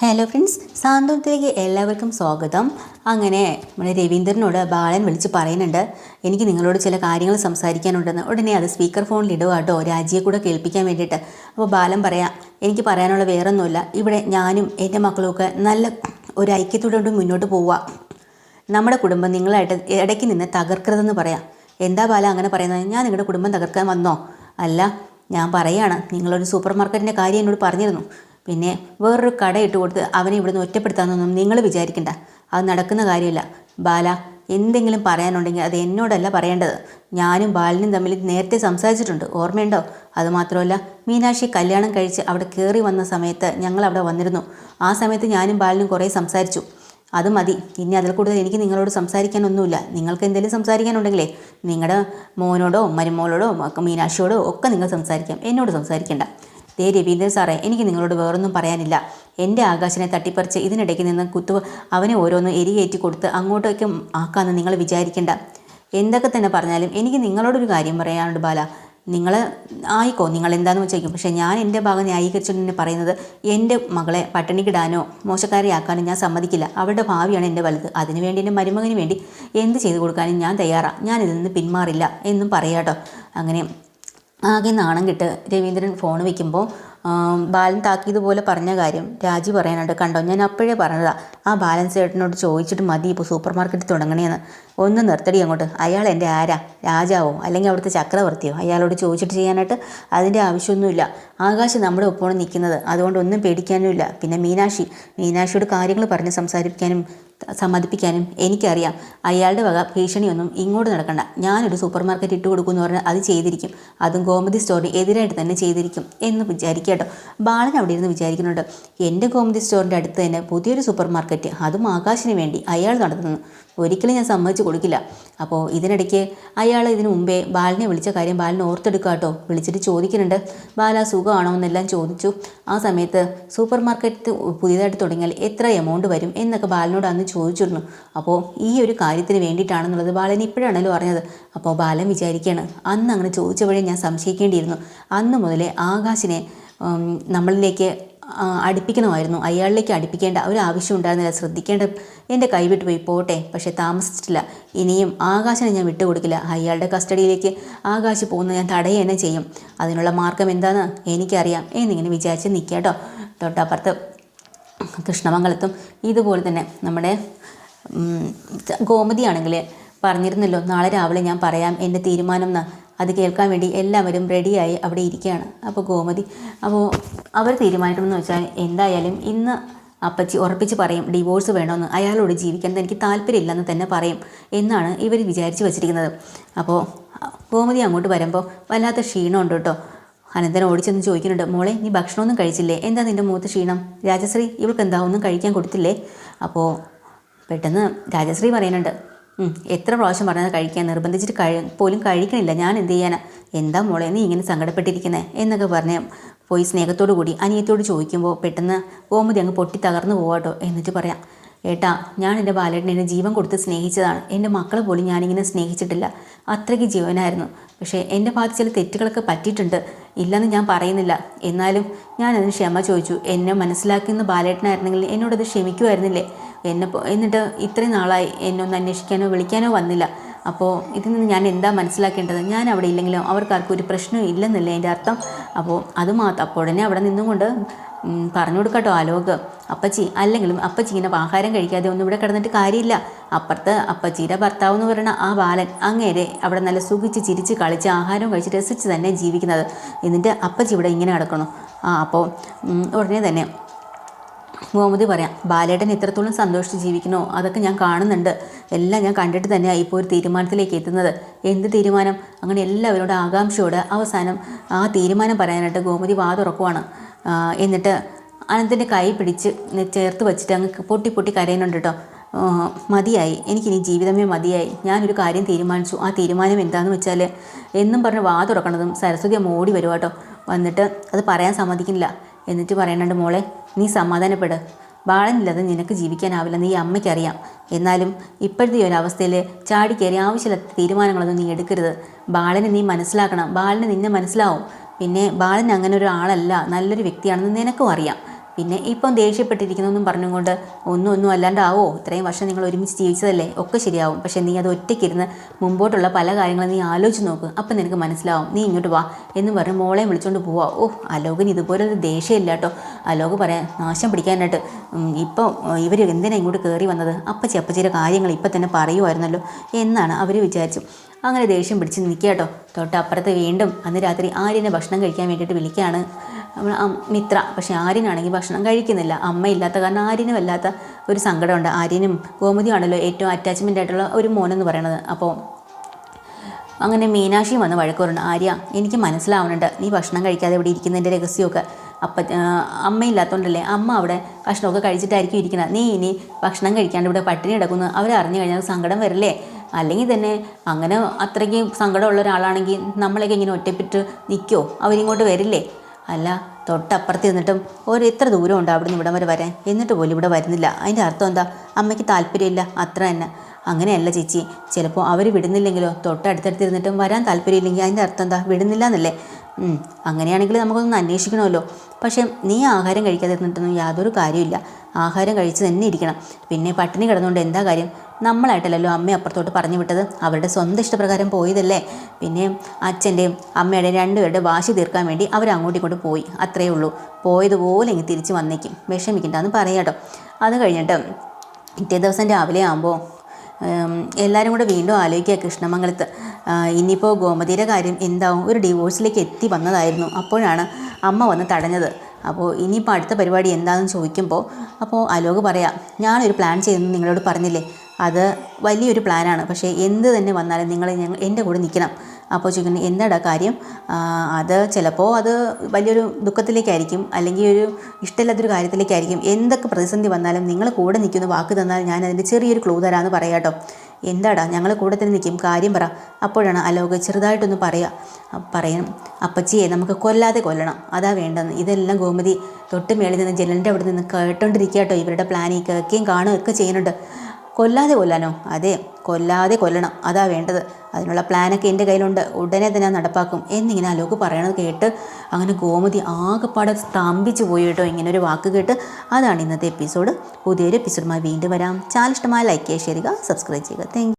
Hello friends സാന്ത്വനത്തിലേക്ക് എല്ലാവർക്കും സ്വാഗതം. അങ്ങനെ നമ്മുടെ രവീന്ദ്രനോട് ബാലൻ വിളിച്ച് പറയുന്നുണ്ട് എനിക്ക് നിങ്ങളോട് ചില കാര്യങ്ങൾ സംസാരിക്കാനുണ്ടെന്ന്. ഉടനെ അത് സ്പീക്കർ ഫോണിൽ ഇടുക കേട്ടോ രാജിയെ കൂടെ കേൾപ്പിക്കാൻ വേണ്ടിയിട്ട്. അപ്പോൾ ബാലൻ പറയാം എനിക്ക് പറയാനുള്ള വേറൊന്നുമില്ല. ഇവിടെ ഞാനും എന്റെ മക്കളുമൊക്കെ നല്ല ഒരു ഐക്യത്തോടെ മുന്നോട്ട് പോവുക. നമ്മുടെ കുടുംബം നിങ്ങളായിട്ട് ഇടയ്ക്ക് നിന്ന് തകർക്കരുതെന്ന് പറയാം. എന്താ ബാല അങ്ങനെ പറയുന്നത്? ഞാൻ നിങ്ങളുടെ കുടുംബം തകർക്കാൻ വന്നോ? അല്ല ഞാൻ പറയാണ് നിങ്ങളൊരു സൂപ്പർ മാർക്കറ്റിന്റെ കാര്യം എന്നോട് പറഞ്ഞിരുന്നു. പിന്നെ വേറൊരു കട ഇട്ട് കൊടുത്ത് അവനെ ഇവിടുന്ന് ഒറ്റപ്പെടുത്താമെന്നൊന്നും നിങ്ങൾ വിചാരിക്കണ്ട. അത് നടക്കുന്ന കാര്യമില്ല. ബാല എന്തെങ്കിലും പറയാനുണ്ടെങ്കിൽ അത് എന്നോടല്ല പറയേണ്ടത്. ഞാനും ബാലനും തമ്മിൽ നേരത്തെ സംസാരിച്ചിട്ടുണ്ട്. ഓർമ്മയുണ്ടോ? അതുമാത്രമല്ല മീനാക്ഷി കല്യാണം കഴിച്ച് അവിടെ കയറി വന്ന സമയത്ത് ഞങ്ങൾ അവിടെ വന്നിരുന്നു. ആ സമയത്ത് ഞാനും ബാലനും കുറേ സംസാരിച്ചു. അത് മതി. ഇനി അതിൽ കൂടുതൽ എനിക്ക് നിങ്ങളോട് സംസാരിക്കാനൊന്നുമില്ല. നിങ്ങൾക്ക് എന്തെങ്കിലും സംസാരിക്കാനുണ്ടെങ്കിലേ നിങ്ങളുടെ മോനോടോ മരുമോളോടോ മീനാക്ഷിയോടോ ഒക്കെ നിങ്ങൾ സംസാരിക്കാം. എന്നോട് സംസാരിക്കേണ്ട. ദേ രവീന്ദ്രൻ സാറേ എനിക്ക് നിങ്ങളോട് വേറൊന്നും പറയാനില്ല. എന്റെ ആകാശനെ തട്ടിപ്പറിച്ച് ഇതിനിടയ്ക്ക് നിന്ന് കുത്തു അവനെ ഓരോന്ന് എരിയേറ്റി കൊടുത്ത് അങ്ങോട്ടേക്ക് ആക്കാമെന്ന് നിങ്ങൾ വിചാരിക്കേണ്ട. എന്തൊക്കെ തന്നെ പറഞ്ഞാലും എനിക്ക് നിങ്ങളോടൊരു കാര്യം പറയാനുണ്ട് ബാല. നിങ്ങൾ ആയിക്കോ നിങ്ങൾ എന്താണെന്ന് വെച്ചേക്കും പക്ഷേ ഞാൻ എന്റെ ഭാഗം ന്യായീകരിച്ചുകൊണ്ട് തന്നെ പറയുന്നത് എന്റെ മകളെ പട്ടിണിക്കിടാനോ മോശക്കാരിയാക്കാനോ ഞാൻ സമ്മതിക്കില്ല. അവരുടെ ഭാവിയാണ് എന്റെ വലുത്. അതിനുവേണ്ടി എന്റെ മരുമകന് വേണ്ടി എന്ത് ചെയ്തു കൊടുക്കാനും ഞാൻ തയ്യാറാണ് ഞാൻ ഇതിൽ നിന്ന് പിന്മാറില്ല എന്നും പറയാട്ടോ. അങ്ങനെ ആകെ നാണം കിട്ട് രവീന്ദ്രൻ ഫോൺ വയ്ക്കുമ്പോൾ ബാലൻ താക്കിയതുപോലെ പറഞ്ഞ കാര്യം രാജി പറയാനുണ്ട്. കണ്ടോ? ഞാൻ അപ്പോഴേ പറഞ്ഞതാ. ആ ബാലൻ ചേട്ടനോട് ചോദിച്ചിട്ട് മതി ഇപ്പോൾ സൂപ്പർ മാർക്കറ്റ് തുടങ്ങണേന്ന്. ഒന്ന് നിർത്തടി അങ്ങോട്ട്. അയാൾ എന്റെ ആരാ? രാജാവോ? അല്ലെങ്കിൽ അവിടുത്തെ ചക്രവർത്തിയോ? അയാളോട് ചോദിച്ചിട്ട് ചെയ്യാനായിട്ട് അതിന്റെ ആവശ്യമൊന്നുമില്ല. ആകാശ് നമ്മുടെ ഒപ്പമാണ് നിൽക്കുന്നത്. അതുകൊണ്ട് ഒന്നും പേടിക്കാനുമില്ല. പിന്നെ മീനാക്ഷി. മീനാക്ഷിയോട് കാര്യങ്ങൾ പറഞ്ഞ് സംസാരിപ്പിക്കാനും സമ്മതിപ്പിക്കാനും എനിക്കറിയാം. അയാളുടെ വക ഭീഷണിയൊന്നും ഇങ്ങോട്ട് നടക്കണ്ട. ഞാനൊരു സൂപ്പർ മാർക്കറ്റ് ഇട്ട് കൊടുക്കുമെന്ന് പറഞ്ഞാൽ അത് ചെയ്തിരിക്കും. അതും ഗോമതി സ്റ്റോറിന് എതിരായിട്ട് തന്നെ ചെയ്തിരിക്കും എന്ന് വിചാരിക്കുക കേട്ടോ. ബാലൻ അവിടെ ഇരുന്ന് വിചാരിക്കുന്നുണ്ട്. എന്റെ ഗോമതി സ്റ്റോറിന്റെ അടുത്ത് തന്നെ പുതിയൊരു സൂപ്പർ മാർക്കറ്റ് അതും ആകാശിന് വേണ്ടി അയാൾ നടത്തുന്നു. ഒരിക്കലും ഞാൻ സമ്മതിച്ചു കൊടുക്കില്ല. അപ്പോൾ ഇതിനിടയ്ക്ക് അയാൾ ഇതിനു മുമ്പേ ബാലിനെ വിളിച്ച കാര്യം ബാലിനെ ഓർത്തെടുക്കുക കേട്ടോ. വിളിച്ചിട്ട് ചോദിക്കുന്നുണ്ട് ബാല സുഖമാണോ? എന്നെല്ലാം ചോദിച്ചു. ആ സമയത്ത് സൂപ്പർ മാർക്കറ്റ് പുതിയതായിട്ട് തുടങ്ങിയാൽ എത്ര എമൗണ്ട് വരും എന്നൊക്കെ ബാലനോട് അന്ന് ചോദിച്ചിരുന്നു. അപ്പോൾ ഈ ഒരു കാര്യത്തിന് വേണ്ടിയിട്ടാണെന്നുള്ളത് ബാലൻ ഇപ്പോഴാണല്ലോ അറിഞ്ഞത്. അപ്പോൾ ബാലൻ വിചാരിക്കുകയാണ് അന്ന് അങ്ങനെ ചോദിച്ചപ്പോഴേ ഞാൻ സംശയിക്കേണ്ടിയിരുന്നു. അന്ന് മുതലേ ആകാശിനെ നമ്മളിലേക്ക് അടുപ്പിക്കണമായിരുന്നു. അയാളിലേക്ക് അടുപ്പിക്കേണ്ട ഒരു ആവശ്യം ഉണ്ടായിരുന്നില്ല. ശ്രദ്ധിക്കേണ്ട എന്റെ കൈവിട്ട് പോയി. പോട്ടെ. പക്ഷേ താമസിച്ചിട്ടില്ല. ഇനിയും ആകാശനെ ഞാൻ വിട്ടുകൊടുക്കില്ല അയാളുടെ കസ്റ്റഡിയിലേക്ക് ആകാശ് പോകുന്നത് ഞാൻ തടയുക തന്നെ ചെയ്യും. അതിനുള്ള മാർഗം എന്താണ് എനിക്കറിയാം. എന്നിങ്ങനെ വിചാരിച്ച് നിൽക്കുക തൊട്ടപ്പുറത്ത് കൃഷ്ണമംഗലത്തും ഇതുപോലെ തന്നെ നമ്മുടെ ഗോമതിയാണെങ്കിൽ പറഞ്ഞിരുന്നല്ലോ. നാളെ രാവിലെ ഞാൻ പറയാം. എന്റെ തീരുമാനം എന്ന് അത് കേൾക്കാൻ വേണ്ടി എല്ലാവരും റെഡിയായി അവിടെ ഇരിക്കുകയാണ്. അപ്പോൾ ഗോമതി അപ്പോൾ അവർ തീരുമാനിക്കണമെന്ന് വെച്ചാൽ എന്തായാലും ഇന്ന് അപ്പച്ചി ഉറപ്പിച്ച് പറയും ഡിവോഴ്സ് വേണമെന്ന് അയാളോട് ജീവിക്കാൻ എനിക്ക് താല്പര്യമില്ലെന്ന് തന്നെ പറയും എന്നാണ് ഇവർ വിചാരിച്ച് വച്ചിരിക്കുന്നത്. അപ്പോൾ ഗോമതി അങ്ങോട്ട് വരുമ്പോൾ വല്ലാത്ത ക്ഷീണമുണ്ട് കേട്ടോ. അനന്തൻ ഓടിച്ചെന്ന് ചോദിക്കുന്നുണ്ട് മോളെ നീ ഭക്ഷണമൊന്നും കഴിച്ചില്ലേ? എന്താ നിന്റെ മുഖത്ത് ക്ഷീണം? രാജശ്രീ ഇവൾക്ക് എന്താ ഒന്നും കഴിക്കാൻ കൊടുത്തില്ലേ? അപ്പോൾ പെട്ടെന്ന് രാജശ്രീ പറയുന്നുണ്ട് "ഉം, എത്ര പ്രാവശ്യം പറഞ്ഞത് കഴിക്കാൻ നിർബന്ധിച്ചിട്ട് കഴി പോലും കഴിക്കണില്ല. ഞാൻ എന്ത് ചെയ്യാനാ? എന്താ മോളെ നീ ഇങ്ങനെ സങ്കടപ്പെട്ടിരിക്കുന്നത് എന്നൊക്കെ പറഞ്ഞ് പോയി സ്നേഹത്തോടു കൂടി അനിയത്തോട് ചോദിക്കുമ്പോൾ പെട്ടെന്ന് ഗോമതി അങ്ങ് പൊട്ടി തകർന്നു പോവാട്ടോ എന്നിട്ട് പറയാം. ഏട്ടാ ഞാൻ എന്റെ ബാലേട്ടനെ എന്റെ ജീവൻ കൊടുത്ത് സ്നേഹിച്ചതാണ്. എന്റെ മക്കളെ പോലും ഞാനിങ്ങനെ സ്നേഹിച്ചിട്ടില്ല. അത്രയ്ക്ക് ജീവനായിരുന്നു. പക്ഷേ എന്റെ ഭാഗത്ത് ചില തെറ്റുകളൊക്കെ പറ്റിയിട്ടുണ്ട്. ഇല്ലെന്ന് ഞാൻ പറയുന്നില്ല. എന്നാലും ഞാൻ അതിന് ക്ഷമ ചോദിച്ചു. എന്നെ മനസ്സിലാക്കുന്ന ബാലേട്ടനായിരുന്നെങ്കിൽ എന്നോടത് ക്ഷമിക്കുമായിരുന്നില്ലേ? എന്നെ എന്നിട്ട് ഇത്രയും നാളായി. എന്നെ ഒന്ന് അന്വേഷിക്കാനോ വിളിക്കാനോ വന്നില്ല. അപ്പോൾ ഇതിൽ നിന്ന് ഞാൻ എന്താ മനസ്സിലാക്കേണ്ടത്? ഞാൻ അവിടെ ഇല്ലെങ്കിലും അവർക്കാർക്കും ഒരു പ്രശ്നവും ഇല്ലെന്നല്ലേ എന്റെ അർത്ഥം? അപ്പോൾ അത് മാത്രം അപ്പോൾ ഉടനെ അവിടെ നിന്നുകൊണ്ട് പറഞ്ഞു കൊടുക്കട്ടോ ആലോക് അപ്പച്ചി അല്ലെങ്കിലും അപ്പച്ചി ഇങ്ങനെ ആഹാരം കഴിക്കാതെ ഒന്നും ഇവിടെ കിടന്നിട്ട് കാര്യമില്ല. അപ്പുറത്ത് അപ്പച്ചിയുടെ ഭർത്താവ് എന്ന് പറയുന്ന ആ ബാലൻ അങ്ങേരെ അവിടെ നല്ല സുഖിച്ച് ചിരിച്ച് കളിച്ച് ആഹാരം കഴിച്ച് രസിച്ച് തന്നെ ജീവിക്കുന്നത്. എന്നിട്ട് അപ്പച്ചി ഇവിടെ ഇങ്ങനെ കിടക്കണം ആ അപ്പോൾ ഉടനെ തന്നെ ഗോമതി പറയാം ബാലേട്ടൻ എത്രത്തോളം സന്തോഷിച്ച് ജീവിക്കണോ? അതൊക്കെ ഞാൻ കാണുന്നുണ്ട്. എല്ലാം ഞാൻ കണ്ടിട്ട് തന്നെയാണ് ഇപ്പോൾ ഒരു തീരുമാനത്തിലേക്ക് എത്തുന്നത്. എന്ത് തീരുമാനം? അങ്ങനെ എല്ലാവരോടും ആകാംക്ഷയോട് അവസാനം ആ തീരുമാനം പറയാനായിട്ട് ഗോമതി വാതുറക്കുവാണ്. എന്നിട്ട് അനന്തിന്റെ കൈ പിടിച്ച് ചേർത്ത് വെച്ചിട്ട് അങ്ങ് പൊട്ടി പൊട്ടി കരയുന്നുണ്ട് കേട്ടോ മതിയായി. എനിക്കിനി ജീവിതമേ മതിയായി. ഞാനൊരു കാര്യം തീരുമാനിച്ചു. ആ തീരുമാനം എന്താണെന്ന് വെച്ചാൽ എന്നും പറഞ്ഞ് വാ തുറക്കണതും സരസ്വതി അമ്മ ഓടി വരുവാട്ടോ വന്നിട്ട് അത് പറയാൻ സമ്മതിക്കുന്നില്ല. എന്നിട്ട് പറയണുണ്ട് മോളെ നീ സമാധാനപ്പെട്. ബാളനില്ലാതെ നിനക്ക് ജീവിക്കാനാവില്ല നീ അമ്മയ്ക്കറിയാം. എന്നാലും ഇപ്പോഴത്തെ ഈ ഒരവസ്ഥയിൽ ചാടിക്കേറി ആവശ്യമില്ലാത്ത തീരുമാനങ്ങളൊന്നും നീ എടുക്കരുത്. ബാലനെ നീ മനസ്സിലാക്കണം. ബാലന് നിന്നെ മനസ്സിലാവും. പിന്നെ ബാലൻ അങ്ങനെ ഒരു ആളല്ല നല്ലൊരു വ്യക്തിയാണെന്ന് നിനക്കും അറിയാം. പിന്നെ ഇപ്പം ദേഷ്യപ്പെട്ടിരിക്കുന്നതെന്നും പറഞ്ഞുകൊണ്ട് ഒന്നും ഒന്നും അല്ലാണ്ടാവോ? ഇത്രയും വർഷം നിങ്ങൾ ഒരുമിച്ച് ജീവിച്ചതല്ലേ? ഒക്കെ ശരിയാവും. പക്ഷേ നീ അത് ഒറ്റയ്ക്കിരുന്ന് മുമ്പോട്ടുള്ള പല കാര്യങ്ങളും നീ ആലോചിച്ച് നോക്ക്. അപ്പം നിനക്ക് മനസ്സിലാവും. നീ ഇങ്ങോട്ട് വാ എന്ന് പറഞ്ഞ് മോളെ വിളിച്ചുകൊണ്ട് പോവാ. ഓ അലോകിന് ഇതുപോലൊരു ദേഷ്യമില്ല കേട്ടോ. അലോക് പറയാൻ നാശം പിടിക്കാനായിട്ട്. ഇപ്പം ഇവർ എന്തിനാ ഇങ്ങോട്ട് കയറി വന്നത്? അപ്പച്ചി അപ്പച്ചിയുടെ കാര്യങ്ങൾ ഇപ്പം തന്നെ പറയുമായിരുന്നല്ലോ എന്നാണ് അവർ വിചാരിച്ചു അങ്ങനെ ദേഷ്യം പിടിച്ച് നിൽക്കുക കേട്ടോ. തൊട്ടപ്പുറത്ത് വീണ്ടും അന്ന് രാത്രി ആര്യനെ ഭക്ഷണം കഴിക്കാൻ വേണ്ടിയിട്ട് വിളിക്കുകയാണ്. നമ്മൾ മിത്ര പക്ഷേ ആര്യനാണെങ്കിൽ ഭക്ഷണം കഴിക്കുന്നില്ല. അമ്മ ഇല്ലാത്ത കാരണം ആര്യനും വല്ലാത്ത ഒരു സങ്കടമുണ്ട്. ആര്യനും ഗോമതിയാണല്ലോ ഏറ്റവും അറ്റാച്ച്മെന്റ് ആയിട്ടുള്ള ഒരു മോനെന്ന് പറയണത്. അപ്പോൾ അങ്ങനെ മീനാക്ഷി വന്ന് വഴക്ക് പറഞ്ഞു ആര്യ എനിക്ക് മനസ്സിലാവുന്നുണ്ട്. നീ ഭക്ഷണം കഴിക്കാതെ ഇവിടെ ഇരിക്കുന്നതിന്റെ രഹസ്യമൊക്കെ അപ്പ അമ്മയില്ലാത്തതുകൊണ്ടല്ലേ അമ്മ അവിടെ ഭക്ഷണമൊക്കെ കഴിച്ചിട്ടായിരിക്കും ഇരിക്കുന്നത് നീ ഇനി ഭക്ഷണം കഴിക്കാണ്ട് ഇവിടെ പട്ടിണി കിടക്കുന്നു. അവരറിഞ്ഞു കഴിഞ്ഞാൽ സങ്കടം വരില്ലേ? അല്ലെങ്കിൽ തന്നെ അങ്ങനെ അത്രയ്ക്ക് സങ്കടമുള്ള ഒരാളാണെങ്കിൽ നമ്മളൊക്കെ ഇങ്ങനെ ഒറ്റപ്പെട്ട് നിൽക്കുമോ അവരിങ്ങോട്ട് വരില്ലേ? അല്ല തൊട്ടപ്പുറത്ത് നിന്നിട്ടും ഒരു എത്ര ദൂരമുണ്ട് അവിടെ നിന്ന് ഇവിടം വരെ വരാൻ? എന്നിട്ട് പോലും ഇവിടെ വരുന്നില്ല. അതിന്റെ അർത്ഥം എന്താ? അമ്മയ്ക്ക് താല്പര്യമില്ല. അത്ര തന്നെ. അങ്ങനെയല്ല ചേച്ചി. ചിലപ്പോൾ അവർ വിടുന്നില്ലെങ്കിലോ? തൊട്ടടുത്തടുത്ത് ഇരുന്നിട്ടും വരാൻ താല്പര്യമില്ലെങ്കിൽ അതിന്റെ അർത്ഥം എന്താ? വിടുന്നില്ല എന്നല്ലേ അങ്ങനെയാണെങ്കിൽ നമുക്കൊന്ന് അന്വേഷിക്കണമല്ലോ. പക്ഷേ നീ ആഹാരം കഴിക്കാതിരുന്നിട്ടൊന്നും യാതൊരു കാര്യമില്ല ആഹാരം കഴിച്ച് തന്നെ ഇരിക്കണം. പിന്നെ പട്ടിണി കിടന്നുകൊണ്ട് എന്താ കാര്യം? നമ്മളായിട്ടല്ലല്ലോ അമ്മയെ അപ്പുറത്തോട്ട് പറഞ്ഞു വിട്ടത്? അവരുടെ സ്വന്തം ഇഷ്ടപ്രകാരം പോയതല്ലേ? പിന്നെ അച്ഛന്റെയും അമ്മയുടെയും രണ്ടുപേരുടെ വാശി തീർക്കാൻ വേണ്ടി അവർ അങ്ങോട്ടും ഇങ്ങോട്ടും പോയി. അത്രയേ ഉള്ളൂ. പോയതുപോലെ ഇങ്ങ് തിരിച്ച് വന്നേക്കും. വിഷമിക്കണ്ടെന്ന് പറയാട്ടോ അത് കഴിഞ്ഞിട്ട് പിറ്റേ ദിവസം രാവിലെ ആകുമ്പോൾ എല്ലാവരും കൂടെ വീണ്ടും ആലോചിക്കുക കൃഷ്ണമംഗലത്ത്. ഇനിയിപ്പോൾ ഗോമതിയുടെ കാര്യം എന്താവും? ഒരു ഡിവോഴ്സിലേക്ക് എത്തി വന്നതായിരുന്നു. അപ്പോഴാണ് അമ്മ വന്ന് തടഞ്ഞത്. അപ്പോൾ ഇനിയിപ്പോൾ അടുത്ത പരിപാടി എന്താണെന്ന് ചോദിക്കുമ്പോൾ അപ്പോൾ അലോക് പറയാം ഞാനൊരു പ്ലാൻ ചെയ്തെന്ന് നിങ്ങളോട് പറഞ്ഞില്ലേ? അത് വലിയൊരു പ്ലാനാണ്. പക്ഷേ എന്ത് തന്നെ വന്നാലും നിങ്ങൾ ഞങ്ങൾ എന്റെ കൂടെ നിൽക്കണം അപ്പോൾ ചോദിക്കുന്നത് എന്താടാ കാര്യം? അത് ചിലപ്പോൾ അത് വലിയൊരു ദുഃഖത്തിലേക്കായിരിക്കും അല്ലെങ്കിൽ ഒരു ഇഷ്ടമില്ലാത്തൊരു കാര്യത്തിലേക്കായിരിക്കും. എന്തൊക്കെ പ്രതിസന്ധി വന്നാലും നിങ്ങൾ കൂടെ നിൽക്കുന്ന വാക്ക് തന്നാൽ ഞാൻ അതിന്റെ ചെറിയൊരു ക്ലൂ തരാമെന്ന് പറയാട്ടോ എന്താടാ ഞങ്ങൾ കൂടെ തന്നെ നിൽക്കും കാര്യം പറ. അപ്പോഴാണ് അലോക് ചെറുതായിട്ടൊന്ന് പറയുക പറയണം അപ്പച്ചിയെ നമുക്ക് കൊല്ലാതെ കൊല്ലണം. അതാ വേണ്ടെന്ന്. ഇതെല്ലാം ഗോമതി തൊട്ട് മേളിൽ നിന്ന് ജനലിന്റെ അവിടെ നിന്ന് കേട്ടോണ്ടിരിക്കുക കേട്ടോ. ഇവരുടെ പ്ലാനിങ് കേൾക്കുകയും കാണുകയൊക്കെ ചെയ്യുന്നുണ്ട്. കൊല്ലാതെ കൊല്ലാനോ? അതെ കൊല്ലാതെ കൊല്ലണം. അതാ വേണ്ടത്. അതിനുള്ള പ്ലാനൊക്കെ എന്റെ കയ്യിലുണ്ട്. ഉടനെ തന്നെ നടപ്പാക്കും. എന്നിങ്ങനെ അലോക്ക് പറയണത് കേട്ട് അങ്ങനെ ഗോമതി ആകെപ്പാടെ സ്തംഭിച്ചു പോയി കേട്ടോ. ഇങ്ങനെ ഒരു വാക്ക് കേട്ട് അതാണ് ഇന്നത്തെ എപ്പിസോഡ് പുതിയൊരു എപ്പിസോഡുമായി വീണ്ടും വരാം. ചാനൽ ഇഷ്ടമായ ലൈക്ക് ചെയ്യുക ഷെയർ ചെയ്യുക സബ്സ്ക്രൈബ് ചെയ്യുക. താങ്ക്